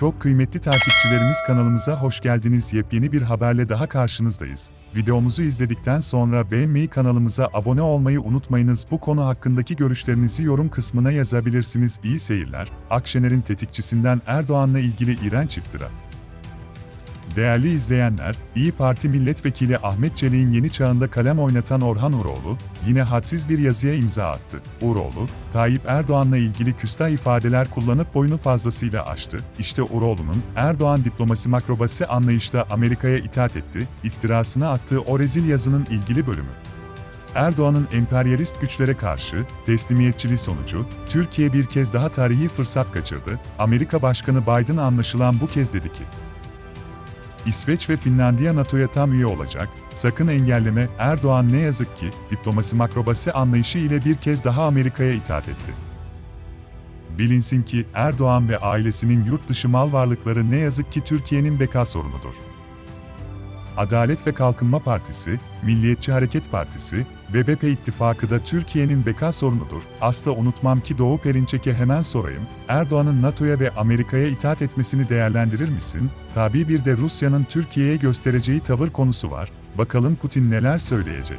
Çok kıymetli takipçilerimiz kanalımıza hoş geldiniz. Yepyeni bir haberle daha karşınızdayız. Videomuzu izledikten sonra beğenmeyi kanalımıza abone olmayı unutmayınız. Bu konu hakkındaki görüşlerinizi yorum kısmına yazabilirsiniz. İyi seyirler. Akşener'in tetikçisinden Erdoğan'la ilgili iğrenç iftira. Değerli izleyenler, İyi Parti Milletvekili Ahmet Çelik'in yeni çağında kalem oynatan Orhan Uroğlu, yine hadsiz bir yazıya imza attı. Uroğlu, Tayyip Erdoğan'la ilgili küstah ifadeler kullanıp boyunu fazlasıyla aştı. İşte Uroğlu'nun, Erdoğan diplomasi makrobası anlayışta Amerika'ya itaat etti, iftirasını attığı o rezil yazının ilgili bölümü. Erdoğan'ın emperyalist güçlere karşı teslimiyetçiliği sonucu Türkiye bir kez daha tarihi fırsat kaçırdı. Amerika Başkanı Biden anlaşılan bu kez dedi ki, İsveç ve Finlandiya NATO'ya tam üye olacak, sakın engelleme, Erdoğan ne yazık ki, diplomasi makrobası anlayışı ile bir kez daha Amerika'ya itaat etti. Bilinsin ki, Erdoğan ve ailesinin yurt dışı mal varlıkları ne yazık ki Türkiye'nin beka sorunudur. Adalet ve Kalkınma Partisi, Milliyetçi Hareket Partisi, BBP ittifakı da Türkiye'nin beka sorunudur. Asla unutmam ki Doğu Perinçek'e hemen sorayım, Erdoğan'ın NATO'ya ve Amerika'ya itaat etmesini değerlendirir misin? Tabii bir de Rusya'nın Türkiye'ye göstereceği tavır konusu var. Bakalım Putin neler söyleyecek.